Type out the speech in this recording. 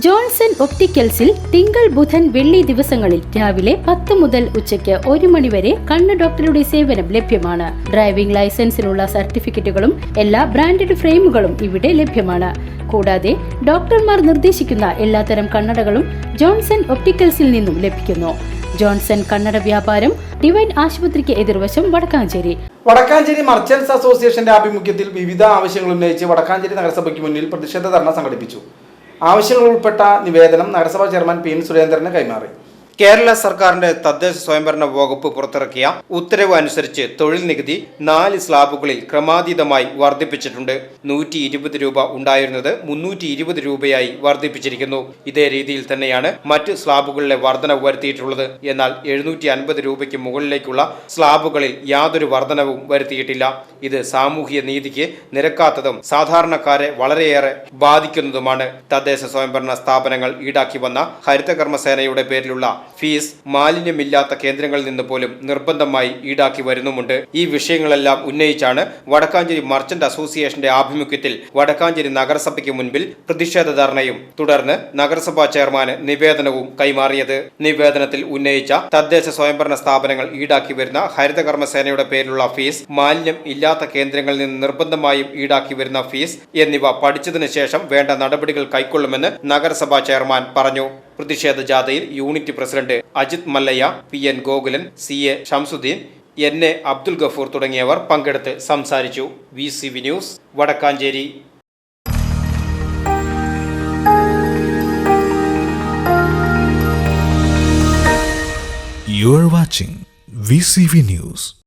Johnson ഒപ്റ്റിക്കൽസിൽ തിങ്കൾ ബുധൻ വെള്ളി ദിവസങ്ങളിൽ രാവിലെ പത്ത് മുതൽ ഉച്ചയ്ക്ക് ഒരു മണിവരെ കണ്ണ് ഡോക്ടറുടെ സേവനം ലഭ്യമാണ്. ഡ്രൈവിംഗ് ലൈസൻസിനുള്ള സർട്ടിഫിക്കറ്റുകളും എല്ലാ ബ്രാൻഡഡ് ഫ്രെയിമുകളും ഇവിടെ ലഭ്യമാണ്. കൂടാതെ ഡോക്ടർമാർ നിർദ്ദേശിക്കുന്ന എല്ലാത്തരം കണ്ണടകളും ജോൺസൺ ഒപ്റ്റിക്കൽസിൽ നിന്നും ലഭിക്കുന്നു. ജോൺസൺ കണ്ണട വ്യാപാരം ഡിവൈൻ ആശുപത്രിക്ക് എതിർവശം വടക്കാഞ്ചേരി. വടക്കാഞ്ചേരി മർച്ചൻസ് അസോസിയേഷന്റെ ആഭിമുഖ്യത്തിൽ വിവിധ ആവശ്യങ്ങൾ ഉന്നയിച്ച് വടക്കാഞ്ചേരി നഗരസഭയ്ക്ക് മുന്നിൽ പ്രതിഷേധ ധർണ സംഘടിപ്പിച്ചു. ആവശ്യങ്ങൾ ഉൾപ്പെട്ട നിവേദനം നഗരസഭാ ചെയർമാൻ പി എൻ സുരേന്ദ്രന് കൈമാറി. കേരള സർക്കാരിന്റെ തദ്ദേശ സ്വയംഭരണ വകുപ്പ് പുറത്തിറക്കിയ ഉത്തരവ് അനുസരിച്ച് തൊഴിൽ നികുതി നാല് സ്ലാബുകളിൽ ക്രമാതീതമായി വർദ്ധിപ്പിച്ചിട്ടുണ്ട്. നൂറ്റി ഇരുപത് രൂപ ഉണ്ടായിരുന്നത് മുന്നൂറ്റി ഇരുപത് രൂപയായി വർദ്ധിപ്പിച്ചിരിക്കുന്നു. ഇതേ രീതിയിൽ തന്നെയാണ് മറ്റ് സ്ലാബുകളിലെ വർധനവ് വരുത്തിയിട്ടുള്ളത്. എന്നാൽ എഴുന്നൂറ്റി അൻപത് രൂപയ്ക്ക് മുകളിലേക്കുള്ള സ്ലാബുകളിൽ യാതൊരു വർധനവും വരുത്തിയിട്ടില്ല. ഇത് സാമൂഹിക നീതിക്ക് നിരക്കാത്തതും സാധാരണക്കാരെ വളരെയേറെ ബാധിക്കുന്നതുമാണ്. തദ്ദേശ സ്വയംഭരണ സ്ഥാപനങ്ങൾ ഈടാക്കി വന്ന ഹരിതകർമ്മസേനയുടെ പേരിലുള്ള ഫീസ് മാലിന്യമില്ലാത്ത കേന്ദ്രങ്ങളിൽ നിന്ന് പോലും നിർബന്ധമായി ഈടാക്കി വരുന്നുമുണ്ട്. ഈ വിഷയങ്ങളെല്ലാം ഉന്നയിച്ചാണ് വടക്കാഞ്ചേരി മർച്ചന്റ് അസോസിയേഷന്റെ ആഭിമുഖ്യത്തിൽ വടക്കാഞ്ചേരി നഗരസഭയ്ക്ക് മുൻപിൽ പ്രതിഷേധ ധർണയും തുടർന്ന് നഗരസഭാ ചെയർമാന് നിവേദനവും കൈമാറിയത്. നിവേദനത്തിൽ ഉന്നയിച്ച തദ്ദേശ സ്വയംഭരണ സ്ഥാപനങ്ങൾ ഈടാക്കി വരുന്ന ഹരിതകർമ്മസേനയുടെ പേരിലുള്ള ഫീസ് മാലിന്യം ഇല്ലാത്ത കേന്ദ്രങ്ങളിൽ നിന്ന് നിർബന്ധമായും ഈടാക്കി വരുന്ന ഫീസ് എന്നിവ പഠിച്ചതിനു ശേഷം വേണ്ട നടപടികൾ കൈക്കൊള്ളുമെന്ന് നഗരസഭാ ചെയർമാൻ പറഞ്ഞു. പ്രതിഷേധ ജാഥയിൽ unit president Ajith Mallaiah P N Gokulan C A Shamsuddin N A Abdul Gafoor തുടങ്ങിയവർ പങ്കെടുത്ത് സംസാരിച്ചു V C V news Vadakkanchery You are watching VCV News.